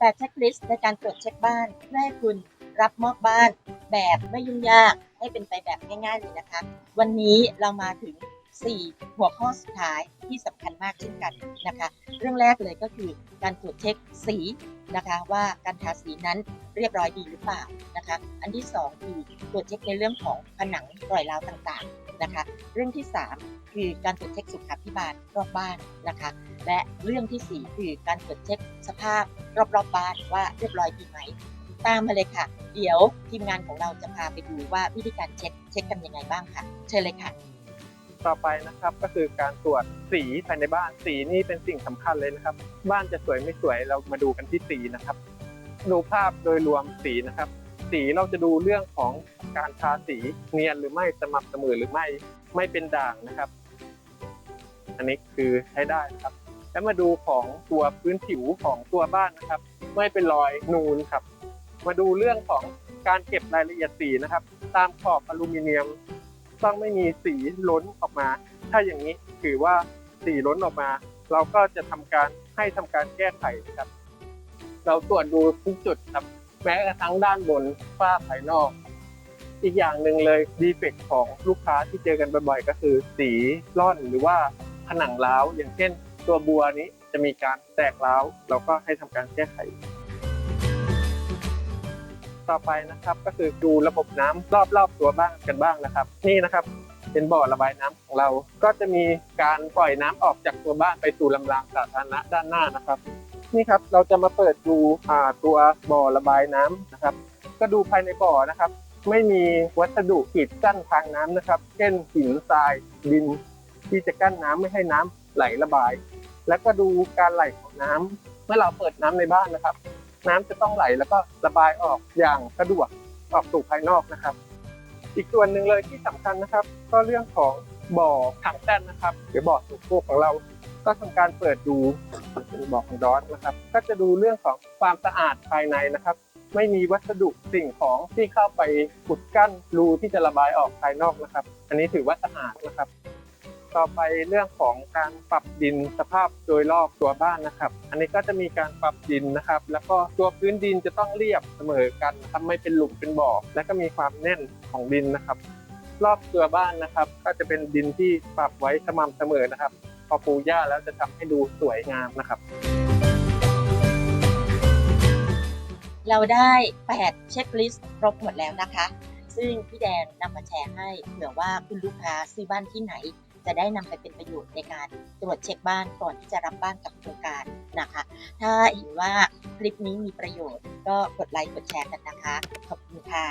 8เช็คลิสต์ในการตรวจเช็คบ้านเพื่อให้คุณรับมอบบ้านแบบไม่ยุ่งยากให้เป็นไปแบบง่ายๆเลยนะคะ วันนี้เรามาถึง 4 หัวข้อสุดท้ายที่สำคัญมากเช่นกันนะคะ เรื่องแรกเลยก็คือการตรวจเช็คสีนะคะว่าการทาสีนั้นเรียบร้อยดีหรือเปล่านะคะอันที่ 2 คือตรวจเช็คในเรื่องของผนังรอยร้าวต่างๆนะคะ เรื่องที่ 3 คือการตรวจเช็คสุขาภิบาลรอบบ้านนะคะ และเรื่องทีสี่4 คือการตรวจเช็คสภาพรอบๆบบ้านว่าเรียบร้อยดีไหมตามมาเลยค่ะ เดี๋ยวทีมงานของเราจะพาไปดูว่าวิธีการเช็คเช็คกันยังไงบ้างค่ะ เชิญเลยค่ะ ต่อไปนะครับ ก็คือการตรวจสีภายในบ้าน สีนี่เป็นสิ่งสำคัญเลยนะครับ บ้านจะสวยไม่สวยเรามาดูกันที่สีนะครับ ดูภาพโดยรวมสีนะครับ สีเราจะดูเรื่องของการทาสีเนียนหรือไม่สม่ำเสมอหรือไม่ไม่เป็นด่างนะครับ อันนี้คือใช้ได้นะครับ แล้วมาดูของตัวพื้นผิวของตัวบ้านนะครับ ไม่เป็นรอยนูนครับ มาดูเรื่องของการเก็บรายละเอียดสีนะครับ ตามขอบอลูมิเนียม ต้องไม่มีสีล้นออกมา ถ้าอย่างนี้ถือว่าสีล้นออกมา เราก็จะทำการให้ทำการแก้ไขนะครับ เราตรวจดูทุกจุดครับ แม้กระทั่งด้านบนฝ้าภายนอก อีกอย่างหนึ่งเลยดีเฟกของลูกค้าที่เจอกันบ่อยๆ ก็คือสีร่อนหรือว่าผนังร้าวอย่างเช่น ตัวบัวนี้จะมีการแตกร้าวเราก็ให้ทำการแก้ไข ต่อไปนะครับ ก็คือดูระบบน้ำรอบๆตัวบ้านกันบ้างนะครับ นี่นะครับเป็นบ่อระบายน้ำของเรา ก็จะมีการปล่อยน้ำออกจากตัวบ้านไปสู่ลำรางสาธารณะด้านหน้านะครับ นี่ครับเราจะมาเปิดดูตัวบ่อระบายน้ำนะครับ ก็ดูภายในบ่อนะครับ ไม่มีวัสดุกีดกั้นทางน้ำนะครับ เช่นหินทรายดิน ที่จะกั้นน้ำไม่ให้น้ำไหลระบาย แล้วก็ดูการไหลของน้ำเมื่อเราเปิดน้ำในบ้านนะครับ น้ำจะต้องไหลแล้วก็ระบายออกอย่างสะดวกออกสู่ภายนอกนะครับ อีกส่วนหนึ่งเลยที่สำคัญนะครับ ก็เรื่องของบ่อถังแต้นนะครับ หรือบ่อสูบโคกของเรา ก็ทำการเปิดดูเป็นบ่อของดอสนะครับ ก็จะดูเรื่องของความสะอาดภายในนะครับ ไม่มีวัสดุสิ่งของที่เข้าไปอุดกั้นรูที่จะระบายออกภายนอกนะครับ อันนี้ถือว่าสะอาดนะครับ ต่อไปเรื่องของการปรับดินสภาพโดยรอบตัวบ้านนะครับ อันนี้ก็จะมีการปรับดินนะครับ แล้วก็ตัวพื้นดินจะต้องเรียบเสมอกันนะครับไม่เป็นหลุมเป็นบ่อ และก็มีความแน่นของดินนะครับ รอบตัวบ้านนะครับ ก็จะเป็นดินที่ปรับไว้สม่ำเสมอนะครับ พอปูหญ้าแล้วจะทำให้ดูสวยงามนะครับ เราได้8เช็คลิสต์ครบหมดแล้วนะคะ ซึ่งพี่แดนนำมาแชร์ให้เผื่อว่าคุณลูกค้าซื้อบ้านที่ไหน จะได้นำไปเป็นประโยชน์ในการตรวจเช็คบ้านก่อนที่จะรับบ้านกับโครงการนะคะ ถ้าเห็นว่าคลิปนี้มีประโยชน์ ก็กดไลค์กดแชร์กันนะคะ ขอบคุณค่ะ